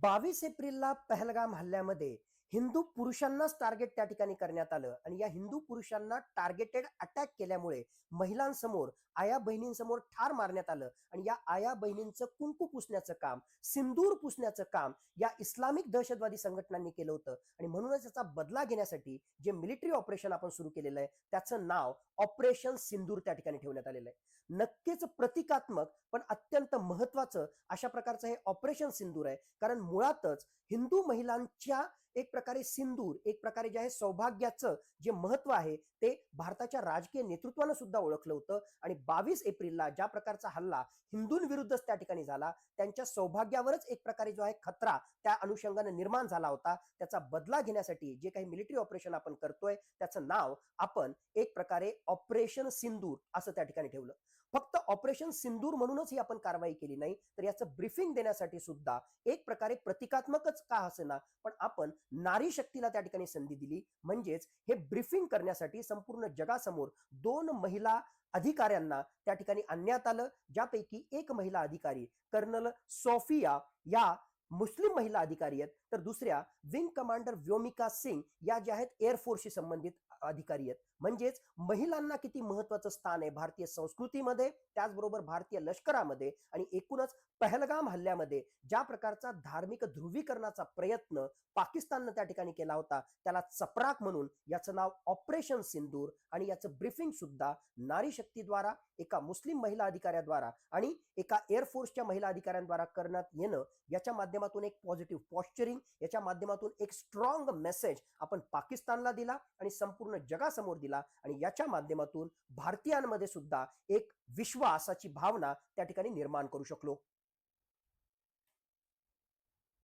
बावीस एप्रिलला पहलगाम हल्ल्यामध्ये हिंदू पुरुषांनाच टार्गेट त्या ठिकाणी करण्यात आलं. आणि या हिंदू पुरुषांना टार्गेटेड अटॅक केल्यामुळे महिलांसमोर आया बहिणींसमोर ठार मारण्यात आलं. आणि या आया बहिणींचं कुंकू पुसण्याचं काम सिंदूर पुसण्याचं काम या इस्लामिक दहशतवादी संघटनांनी केलं होतं. आणि म्हणूनच याचा बदला घेण्यासाठी जे मिलिटरी ऑपरेशन आपण सुरू केलेलं आहे त्याचं नाव ऑपरेशन सिंदूर त्या ठिकाणी ठेवण्यात आलेलं आहे. नक्कीच प्रतिकात्मक पण अत्यंत महत्वाचं अशा प्रकारचं हे ऑपरेशन सिंदूर आहे. कारण मुळातच हिंदू महिलांच्या एक प्रकारे सिंदूर एक प्रकारे जे आहे सौभाग्याचं जे महत्त्व आहे ते भारताच्या राजकीय नेतृत्वानं सुद्धा ओळखलं होतं. आणि बावीस एप्रिलला ज्या प्रकारचा हल्ला हिंदूंविरुद्धच त्या ठिकाणी झाला त्यांच्या सौभाग्यावरच एक प्रकारे जो आहे खतरा त्या अनुषंगाने निर्माण झाला होता. त्याचा बदला घेण्यासाठी जे काही मिलिटरी ऑपरेशन आपण करतोय त्याचं नाव आपण एक प्रकारे ऑपरेशन सिंदूर असं त्या ठिकाणी ठेवलं. फक्त ऑपरेशन सिंदूर म्हणूनच ही आपण कारवाई केली नाही तर याचं ब्रिफिंग देण्यासाठी सुद्धा एक प्रकारे प्रतिकात्मकच का असेना पण आपण नारी शक्तीला त्या ठिकाणी संधी दिली. म्हणजेच हे ब्रीफिंग करण्यासाठी संपूर्ण जगासमोर दोन महिला अधिकाऱ्यांना त्या ठिकाणी आणण्यात आलं. ज्यापैकी एक महिला अधिकारी कर्नल सोफिया या मुस्लिम महिला अधिकारी आहेत. तर दुसऱ्या विंग कमांडर व्योमिका सिंग या ज्या आहेत एअरफोर्सशी संबंधित अधिकारी आहेत. म्हणजेच महिलांना किती महत्वाचं स्थान आहे भारतीय संस्कृतीमध्ये त्याचबरोबर भारतीय लष्करामध्ये आणि एकूणच पहलगाम हल्ल्यामध्ये ज्या प्रकारचा धार्मिक ध्रुवीकरणाचा प्रयत्न पाकिस्ताननं त्या ठिकाणी केला होता त्याला चपराक म्हणून याचं नाव ऑपरेशन सिंदूर आणि याचं ब्रिफिंग सुद्धा नारी शक्तीद्वारा एका मुस्लिम महिला अधिकाऱ्याद्वारा आणि एका एअरफोर्सच्या महिला अधिकाऱ्यांद्वारा करण्यात येणं याच्या माध्यमातून एक पॉझिटिव्ह पॉस्चरिंग याच्या माध्यमातून एक स्ट्रॉंग मेसेज आपण पाकिस्तानला दिला आणि संपूर्ण संपूर्ण जगासमोर दिला आणि याच्या माध्यमातून भारतीयांमध्ये सुद्धा एक विश्वासाची भावना त्या ठिकाणी निर्माण करू शकलो.